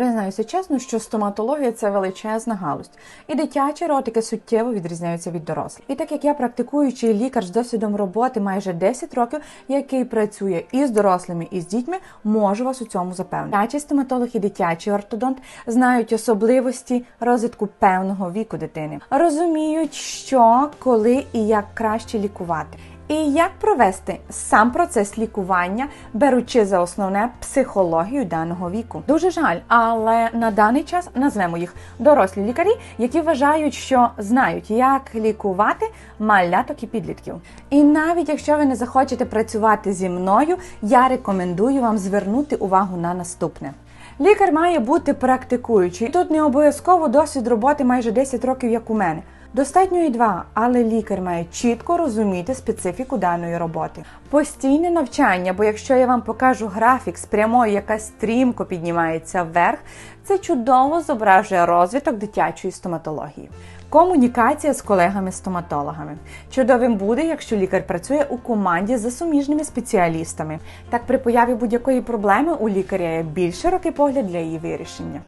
Признаюся чесно, що стоматологія це величезна галузь, і дитячі ротики суттєво відрізняються від дорослих. І так як я практикуючий лікар з досвідом роботи майже 10 років, який працює і з дорослими, і з дітьми, можу вас у цьому запевнити. Дитячий стоматолог і дитячий ортодонт знають особливості розвитку певного віку дитини, розуміють, що, коли і як краще лікувати. І як провести сам процес лікування, беручи за основне психологію даного віку. Дуже жаль, але на даний час назвемо їх дорослі лікарі, які вважають, що знають, як лікувати маляток і підлітків. І навіть якщо ви не захочете працювати зі мною, я рекомендую вам звернути увагу на наступне. Лікар має бути практикуючий. Тут не обов'язково досвід роботи майже 10 років, як у мене. Достатньо і два, але лікар має чітко розуміти специфіку даної роботи. Постійне навчання, бо якщо я вам покажу графік з прямою, яка стрімко піднімається вверх, це чудово зображує розвиток дитячої стоматології. Комунікація з колегами-стоматологами. Чудовим буде, якщо лікар працює у команді за суміжними спеціалістами. Так при появі будь-якої проблеми у лікаря є більш широкий погляд для її вирішення.